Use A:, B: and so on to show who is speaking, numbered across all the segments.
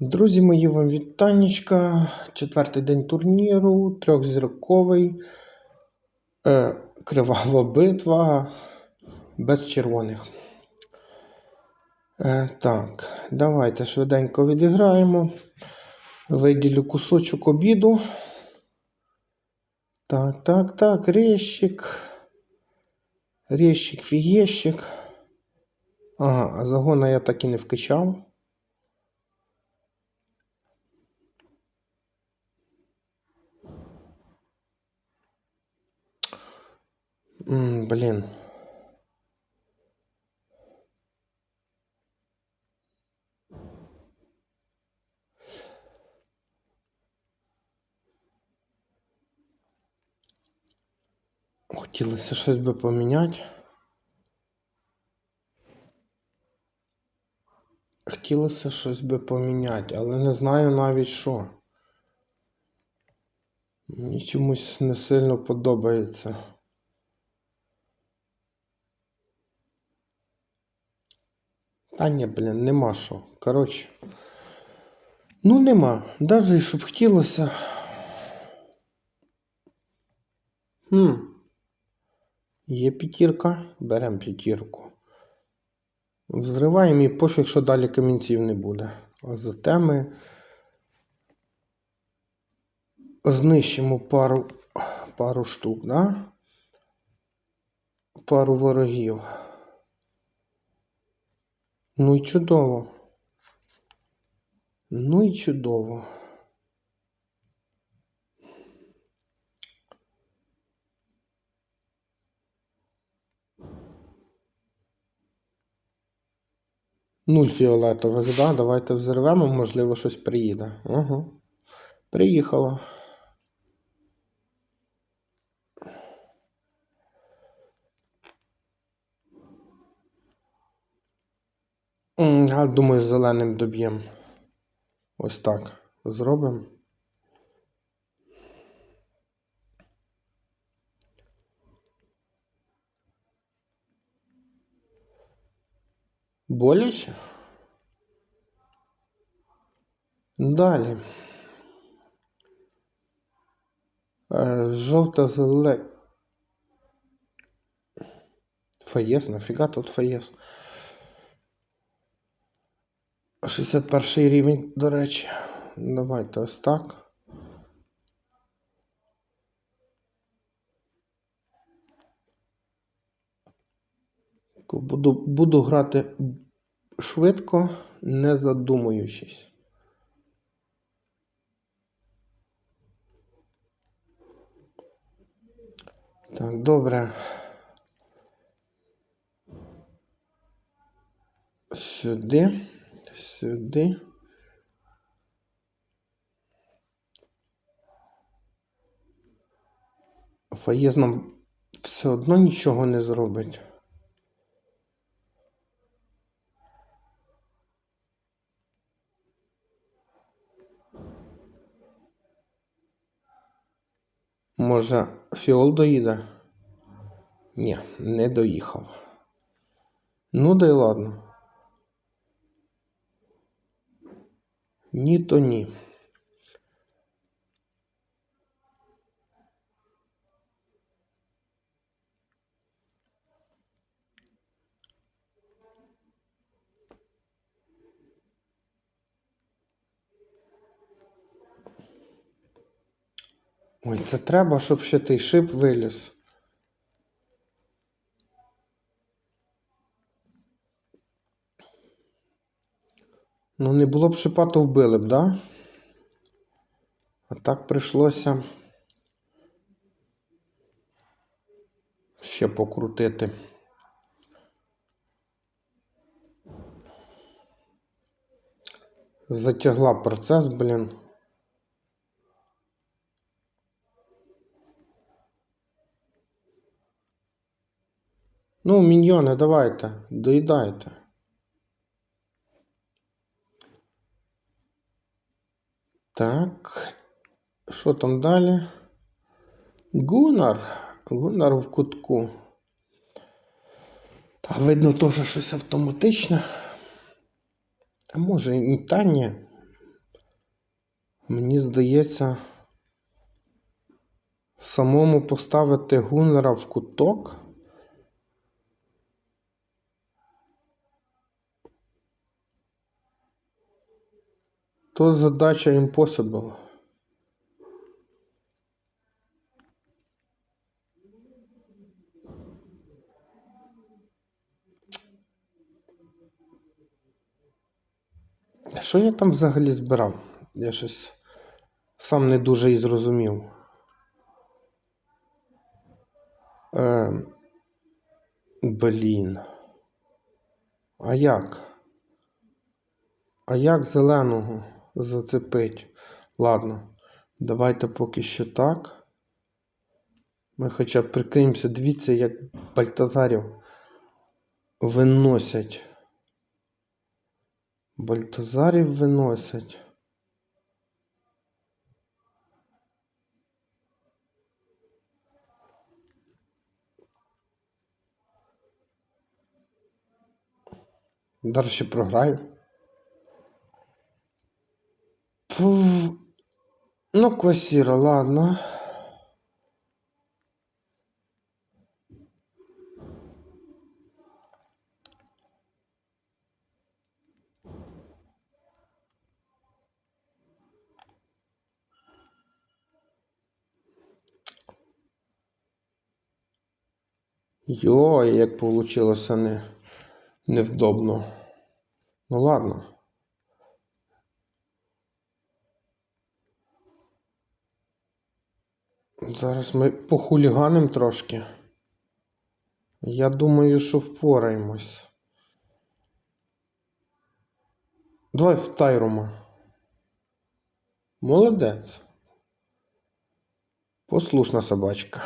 A: Друзі мої, вам вітанечка. Четвертий день турніру, трьохзірковий, е, кривава битва без червоних. Е, так, давайте швиденько відіграємо. Виділю кусочок обіду. Так, так, так, резчик. Резчик, фієщик. Ага, загона я так і не вкачав. М, Блін. Хотілося щось би поміняти. Хотілося щось би поміняти, але не знаю навіть що. Мені чомусь не сильно подобається. Та ні, блін, нема що. Коротше. Ну нема. Навіть щоб хотілося. Хм. Є п'ятірка. Беремо п'ятірку. Взриваємо і пофіг, що далі камінців не буде. А зате ми знищимо пару, пару штук, да? Пару ворогів. Ну і чудово. Ну і чудово. Нуль фіолетових, да? Давайте взорвемо, можливо, щось приїде. Угу. Приїхало. Я думаю, зеленим доб'ємо. Ось так. Зробимо. Боляче? Далі. Е, Жовта зеле. Фаєс, нафіга тут фаєс? 61 рівень, до речі. Давайте ось так. Буду, буду грати швидко, не задумуючись. Так, добре. Сюди, сюди. Фаєз нам все одно нічого не зробить. Може, фіол доїде? Ні, не доїхав. Ну да й ладно. Ні, то ні. Ой, це треба, щоб ще той шип виліз. Ну, не було б шипа, то вбили б, да? А так прийшлося ще покрутити. Затягла процес, блін. Ну, міньйони, давайте, доїдайте. Так. Що там далі? Гунар. Гунар в кутку. Та видно теж щось автоматичне. А може і та ні. Мені здається, самому поставити гуннера в куток. То задача impossible. Що я там взагалі збирав? Я щось сам не дуже і зрозумів. Е, блін. А як? А як зеленого зацепить? Ладно, давайте поки що так. Ми хоча б прикриємося. Дивіться, як Бальтазарів виносять. Бальтазарів виносять. Ще програю. Ну, квасіра, ладно. Йой, як получилося не, невдобно. Ну ладно. Зараз ми похуліганим трошки. Я думаю, що впораємось. Давай в Тайрума. Молодець. Послушна собачка.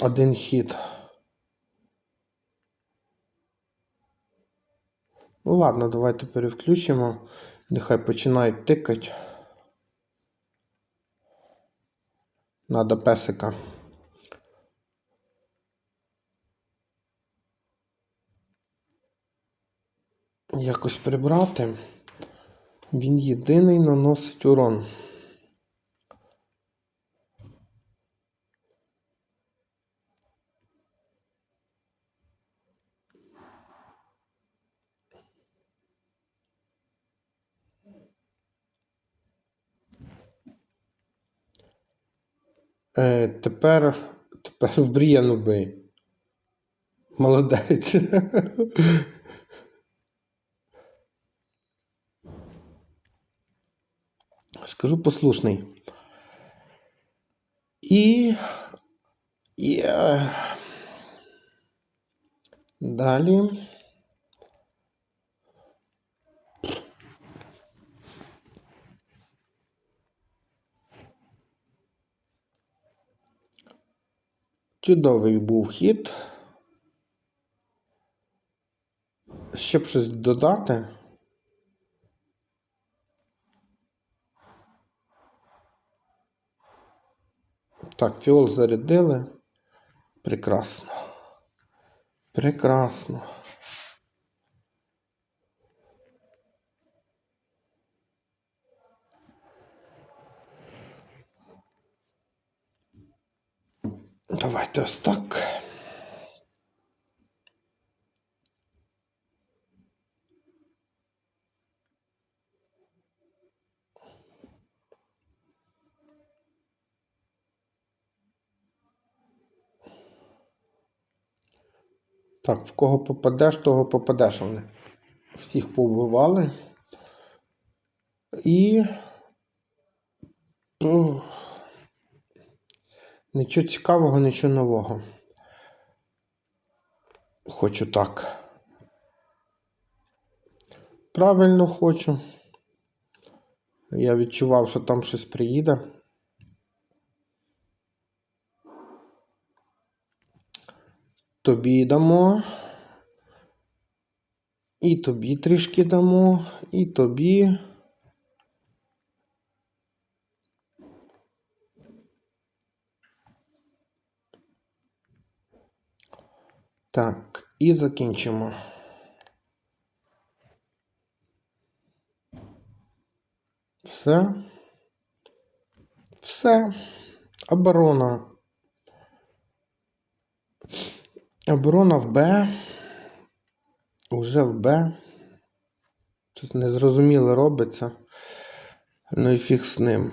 A: Один хід. Ну ладно, давайте перевключимо. Нехай починають тикати. Надо песика. Якось прибрати. Він єдиний наносить урон. Е, тепер, тепер в Бріяну бий. Молодець. Скажу послушний. І. і Далі. Чудовий був хід. Ще б щось додати. Так, фіол зарядили. Прекрасно. Прекрасно. Давайте ось так. Так, в кого попадеш, того попадеш вони. Всіх повбивали. І. Нічого цікавого, нічого нового. Хочу так. Правильно хочу. Я відчував, що там щось приїде. Тобі дамо. І тобі трішки дамо, і тобі. Так, І закінчимо. Все. Все. Оборона. Оборона в Б. Уже в Б. Щось незрозуміле робиться. Ну і фіг з ним.